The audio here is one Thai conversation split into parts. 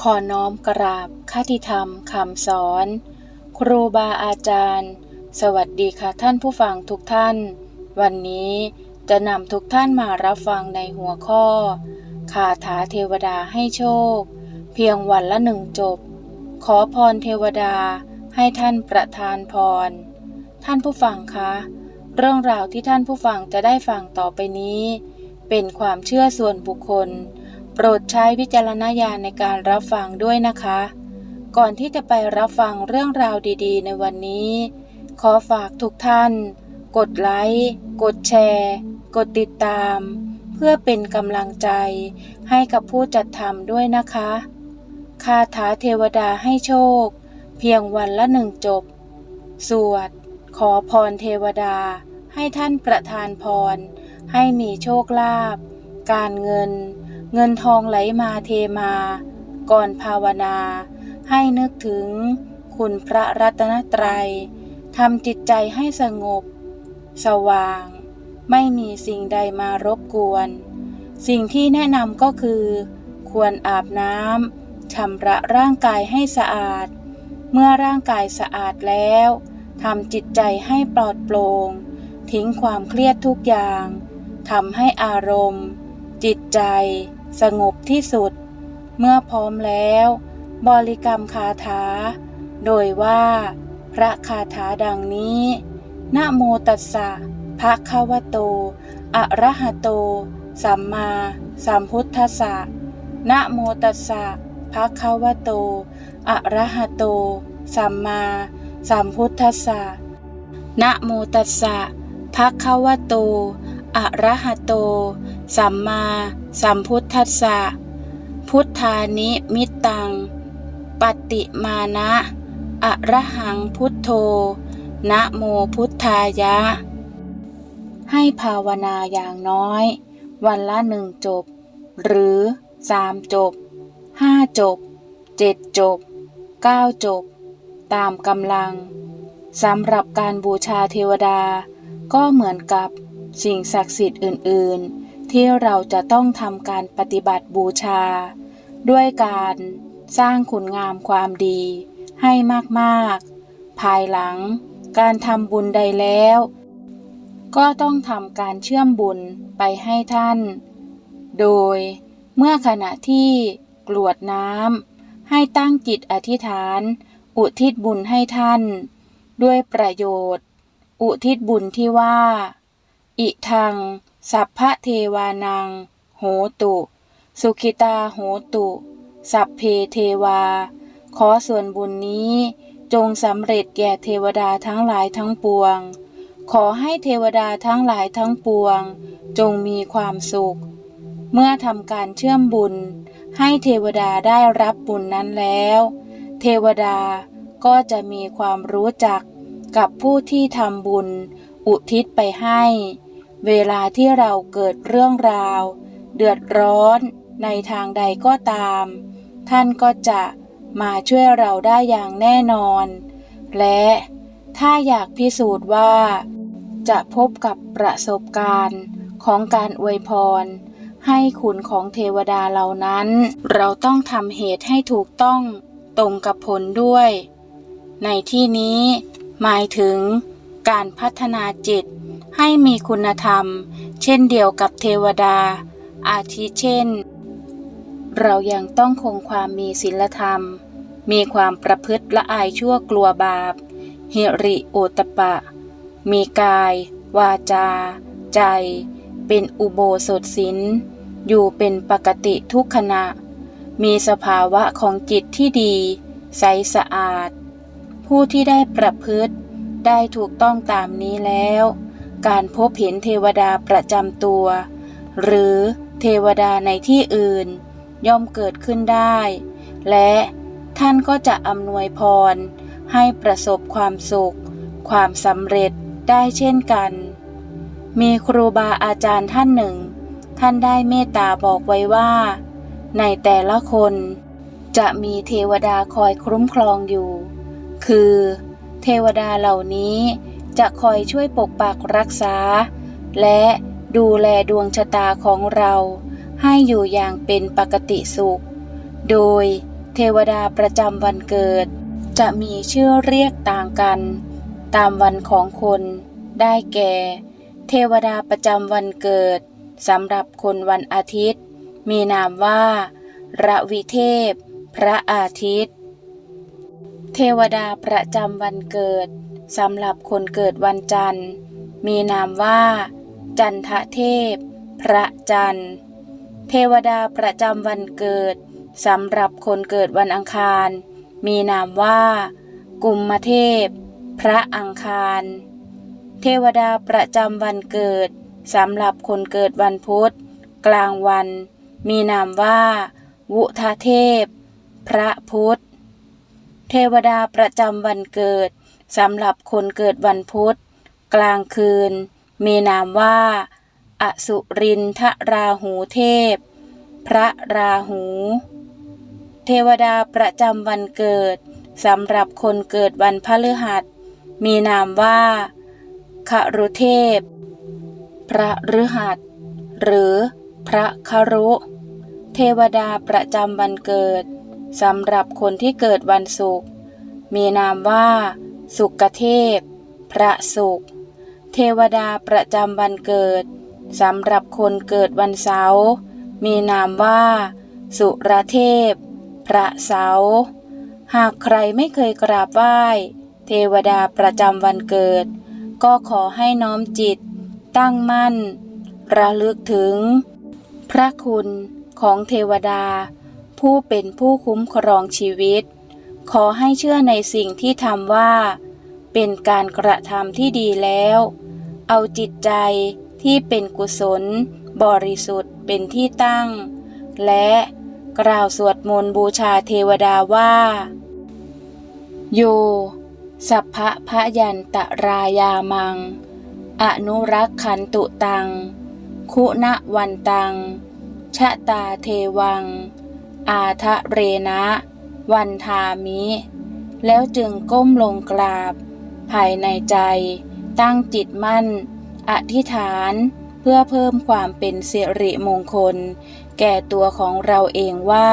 ขอน้อมกราบคติธรรมคำสอน ครูบาอาจารย์ สวัสดีค่ะท่านผู้ฟังทุกท่าน วันนี้จะนำทุกท่านมารับฟังในหัวข้อ คาถาเทวดาให้โชค เพียงวันละหนึ่งจบ ขอพรเทวดาให้ท่านประทานพร ท่านผู้ฟังคะ เรื่องราวที่ท่านผู้ฟังจะได้ฟังต่อไปนี้ เป็นความเชื่อส่วนบุคคล โปรดใช้วิจารณญาณในการรับฟังด้วยนะคะ ก่อนที่จะไปรับฟังเรื่องราวดีๆ ในวันนี้ ขอฝากทุกท่าน กดไลค์ กดแชร์ กดติดตาม เพื่อเป็นกำลังใจให้กับผู้จัดทำด้วยนะคะ คาถาเทวดาให้โชค เพียงวันละหนึ่งจบ สวด ขอพรเทวดา ให้ท่านประทานพร ให้มีโชคลาภ การเงิน เงินทองไหลมาเทมา ก่อนภาวนา ให้นึกถึงคุณพระรัตนตรัยทำจิตใจให้สงบ สว่าง ไม่มีสิ่งใดมารบกวน สิ่งที่แนะนำก็คือ ควรอาบน้ำชำระร่างกายให้สะอาด เมื่อร่างกายสะอาดแล้วทำจิตใจให้ปลอดโปร่งทิ้งความเครียดทุกอย่างทำให้อารมณ์ จิตใจ สงบที่สุด เมื่อพร้อมแล้ว บริกรรมคาถา โดยว่า พระคาถาดังนี้นะโมตัสสะภะคะวะโต อะระหะโต สัมมาสัมพุทธัสสะนะโมตัสสะภะคะวะโต อะระหะโต สัมมาสัมพุทธัสสะนะโมตัสสะภะคะวะโต อะระหะโต สัมมา สัมพุทธัสสะพุทธานิมิตตัง ปฏิมานะอะระหังพุทโธ นะโมพุทธายะ ให้ภาวนาอย่างน้อย วันละหนึ่งจบ หรือสามจบห้าจบเจ็ดจบเก้าจบ ตามกำลังสำหรับการบูชาเทวดา ก็เหมือนกับสิ่งศักดิ์สิทธิ์อื่น ๆ ที่เราจะต้องทำการปฏิบัติบูชา ด้วยการสร้างคุณงามความดีให้มากๆ ภายหลังการทำบุญใดแล้ว ก็ต้องทำการเชื่อมบุญไปให้ท่าน โดยเมื่อขณะที่กรวดน้ำให้ตั้งจิตอธิษฐาน อุทิศบุญให้ท่าน ด้วยประโยชน์ อุทิศบุญที่ว่า อิทัง สัพพะเทวานัง โหตุ สุขิตาโหตุ สัพเพเทวา ขอส่วนบุญนี้จงสำเร็จแก่เทวดาทั้งหลายทั้งปวง ขอให้เทวดาทั้งหลายทั้งปวง จงมีความสุข เมื่อทำการเชื่อมบุญ ให้เทวดาได้รับบุญนั้นแล้ว เทวดาก็จะมีความรู้จักกับผู้ที่ทำบุญ อุทิศไปให้ เวลาที่เราเกิดเรื่องราว เดือดร้อนในทางใดก็ตาม ท่านก็จะมาช่วยเราได้อย่างแน่นอน และถ้าอยากพิสูจน์ว่า จะพบกับประสบการณ์ของการอวยพร ให้คุณของเทวดาเหล่านั้น เราต้องทำเหตุให้ถูกต้องตรงกับผลด้วย ในที่นี้หมายถึงการพัฒนาจิต ให้มีคุณธรรม เช่นเดียวกับเทวดา อาทิเช่น เรายังต้องคงความมีศีลธรรม มีความประพฤติละอายชั่วกลัวบาปหิริโอตปะ มีกาย วาจา ใจ เป็นอุโบสถศีลอยู่เป็นปกติทุกขณะ มีสภาวะของจิตที่ดี ใสสะอาด ผู้ที่ได้ประพฤติได้ถูกต้องตามนี้แล้ว การพบเห็นเทวดาประจำตัว หรือเทวดาในที่อื่น ย่อมเกิดขึ้นได้ และท่านก็จะอำนวยพร ให้ประสบความสุข ความสำเร็จได้เช่นกัน มีครูบาอาจารย์ท่านหนึ่ง ท่านได้เมตตาบอกไว้ว่า ในแต่ละคนจะมีเทวดาคอยคุ้มครองอยู่ คือ เทวดาเหล่านี้ จะคอยช่วยปกปักรักษา และดูแลดวงชะตาของเราให้อยู่อย่างเป็นปกติสุข โดยเทวดาประจำวันเกิด จะมีชื่อเรียกต่างกัน ตามวันของคนได้แก่ เทวดาประจำวันเกิดสำหรับคนวันอาทิตย์ มีนามว่าระวิเทพ พระอาทิตย์ เทวดาประจำวันเกิด สำหรับคนเกิดวันจันทร์ มีนามว่า จันทเทพ พระจันทร์ เทวดาประจำวันเกิดสำหรับคนเกิดวันอังคาร มีนามว่า กุมเทพ พระอังคาร เทวดาประจำวันเกิดสำหรับคนเกิดวันพุธ กลางวัน มีนามว่า วุธเทพ พระพุทธเทวดาประจำวันเกิด สำหรับคนเกิดวันพุธ กลางคืน มีนามว่า อสุรินทราหูเทพ พระราหู เทวดาประจำวันเกิดสำหรับคนเกิดวันพฤหัส มีนามว่าครุเทพ พระฤหัส หรือพระครุ เทวดาประจำวันเกิดสำหรับคนที่เกิดวันศุกร์มีนามว่า สุกเทพ พระศุกเทวดาประจำวันเกิดสำหรับคนเกิดวันเสาร์มีนามว่า สุรเทพ พระเสาร์หากใครไม่เคยกราบไหว้ เทวดาประจำวันเกิด ก็ขอให้น้อมจิต ตั้งมั่น ระลึกถึง พระคุณของเทวดา ผู้เป็นผู้คุ้มครองชีวิต ขอให้เชื่อในสิ่งที่ทำว่า เป็นการกระทำที่ดีแล้ว เอาจิตใจที่เป็นกุศล บริสุทธิ์เป็นที่ตั้ง และกล่าวสวดมนต์บูชาเทวดาว่า โย สัพพะพะยันตรายามัง อนุรักขันตุตัง คุณวันตัง ชะตาเทวัง อาทะเรนะ วันทามิ แล้วจึงก้มลงกราบ ภายในใจ ตั้งจิตมั่น อธิษฐานเพื่อเพิ่มความเป็นสิริมงคล แก่ตัวของเราเองว่า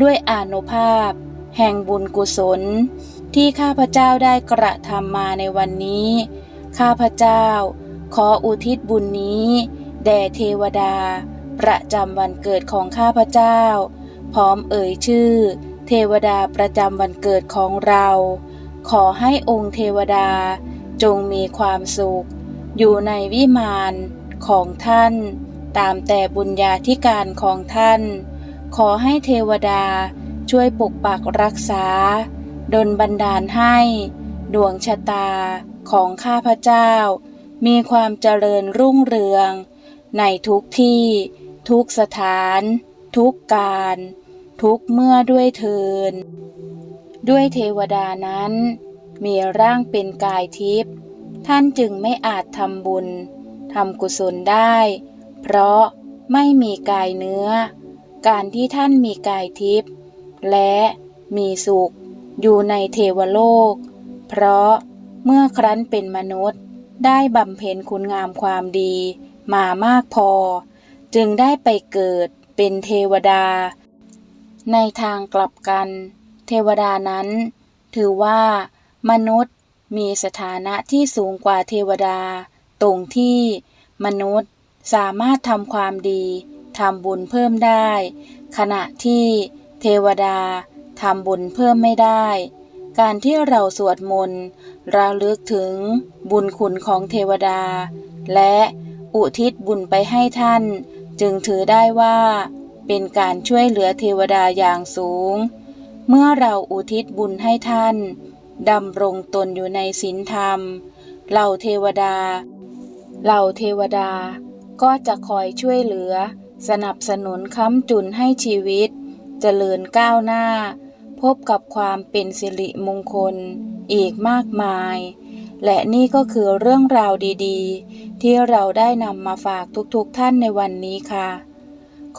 ด้วยอานุภาพ แห่งบุญกุศล ที่ข้าพเจ้าได้กระทำมาในวันนี้ ข้าพเจ้า ขออุทิศบุญนี้แด่เทวดา ประจำวันเกิดของข้าพเจ้า พร้อมเอ่ยชื่อ เทวดาประจำวันเกิดของเรา ขอให้องค์เทวดาจงมีความสุข อยู่ในวิมานของท่าน ตามแต่บุญญาธิการของท่าน ขอให้เทวดาช่วยปกปักรักษา ดลบันดาลให้ ดวงชะตาของข้าพเจ้า มีความเจริญรุ่งเรือง ในทุกที่ ทุกสถาน ทุกการ ทุกเมื่อด้วยเทิน ด้วยเทวดานั้น มีร่างเป็นกายทิพย์ท่านจึงไม่อาจทำบุญทำกุศลได้ เพราะไม่มีกายเนื้อ การที่ท่านมีกายทิพย์และมีสุขอยู่ในเทวโลก เพราะเมื่อครั้นเป็นมนุษย์ได้บำเพ็ญคุณงามความดีมามากพอ จึงได้ไปเกิดเป็นเทวดา ในทางกลับกัน เทวดานั้น ถือว่า มนุษย์มีสถานะที่สูงกว่าเทวดา ตรงที่มนุษย์สามารถทำความดีทำบุญเพิ่มได้ ขณะที่เทวดาทำบุญเพิ่มไม่ได้ การที่เราสวดมนต์ระลึกถึงบุญคุณของเทวดา และอุทิศบุญไปให้ท่าน จึงถือได้ว่า เป็นการช่วยเหลือเทวดาอย่างสูง เมื่อเราอุทิศบุญให้ท่านดำรงตนอยู่ในศีลธรรม เหล่าเทวดา เหล่าเทวดาก็จะคอยช่วยเหลือ สนับสนุนค้ำจุนให้ชีวิตเจริญก้าวหน้า พบกับความเป็นสิริมงคลอีกมากมาย และนี่ก็คือเรื่องราวดีๆ ที่เราได้นำมาฝากทุกๆท่านในวันนี้ค่ะ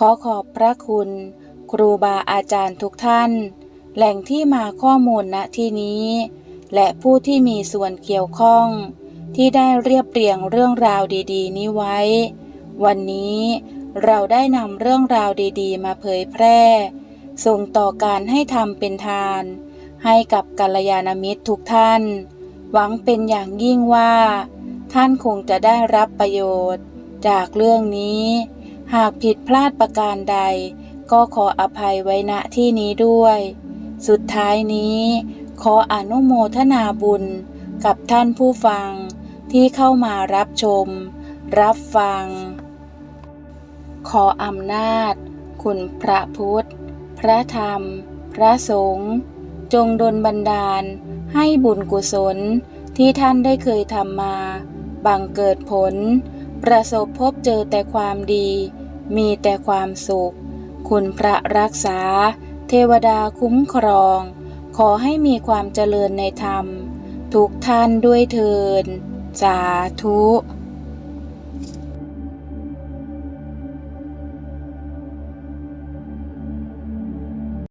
ขอขอบพระคุณ ครูบาอาจารย์ทุกท่าน แหล่งที่มาข้อมูลณที่นี้ และผู้ที่มีส่วนเกี่ยวข้อง ที่ได้เรียบเรียงเรื่องราวดี ๆ นี้ไว้ วันนี้เราได้นำเรื่องราวดีๆ มาเผยแพร่ ส่งต่อการให้ทำเป็นทาน ให้กับกัลยาณมิตรทุกท่าน หวังเป็นอย่างยิ่งว่า ท่านคงจะได้รับประโยชน์ จากเรื่องนี้ หากผิดพลาดประการใด ก็ขออภัยไว้ณที่นี้ด้วย สุดท้ายนี้ ขออนุโมทนาบุญกับท่านผู้ฟังที่เข้ามารับชม รับฟัง ขออำนาจ คุณพระพุทธ พระธรรม พระสงฆ์จงดลบันดาล ให้บุญกุศลที่ท่านได้เคยทำมา บังเกิดผล ประสบพบเจอแต่ความดี มีแต่ความสุข คุณพระรักษา เทวดาคุ้มครอง ขอให้มีความเจริญในธรรม ทุกท่านด้วยเทินสาธุ